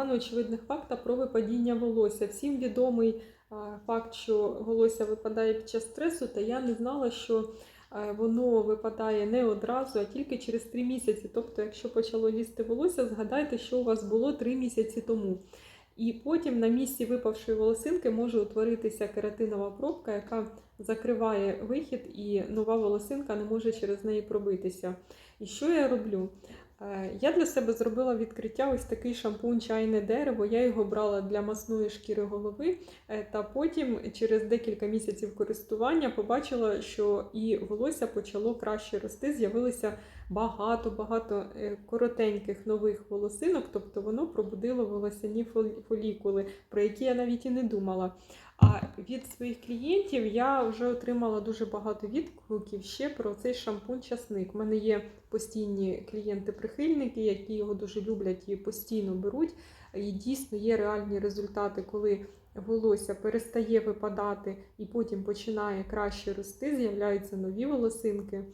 два неочевидних факта про випадіння волосся. Всім відомий факт, що волосся випадає під час стресу, та я не знала, що воно випадає не одразу, а тільки через 3 місяці. Тобто, якщо почало лізти волосся, згадайте, що у вас було 3 місяці тому. І потім на місці випавшої волосинки може утворитися кератинова пробка, яка закриває вихід, і нова волосинка не може через неї пробитися. І що я роблю? Е, Я для себе зробила відкриття ось такий шампунь чайне дерево. Я його брала для масної шкіри голови, е, та потім через декілька місяців користування побачила, що і волосся почало краще рости. З'явилися багато-багато е, коротеньких нових волосинок, тобто воно пробудило волосяні фолікули, про які я навіть і не думала. А від своїх клієнтів я вже отримала дуже багато відгуків ще про цей шампунь часник. У мене є постійні клієнти-прихильники, які його дуже люблять і постійно беруть. І дійсно є реальні результати, коли волосся перестає випадати і потім починає краще рости, з'являються нові волосинки.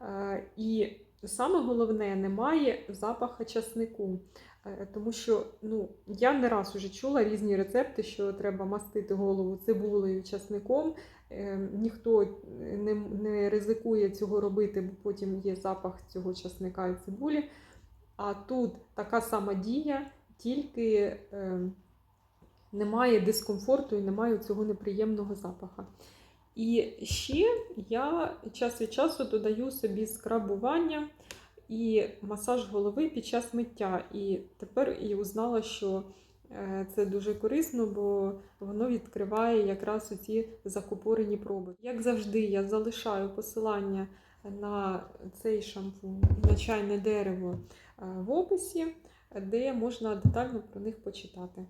Е, І саме головне, немає запаха часнику. Е, Тому що ну, я не раз уже чула різні рецепти, що треба мастити голову цибулею, часником. Е, Ніхто не, не ризикує цього робити, бо потім є запах цього часника і цибулі. А тут така сама дія, тільки е, немає дискомфорту і немає цього неприємного запаха. І ще я час від часу додаю собі скрабування і масаж голови під час миття. І тепер і узнала, що е, це дуже корисно, бо воно відкриває якраз оці закупорені проби. Як завжди, я залишаю посилання на цей шампунь, на чайне дерево е, в описі, де можна детально про них почитати.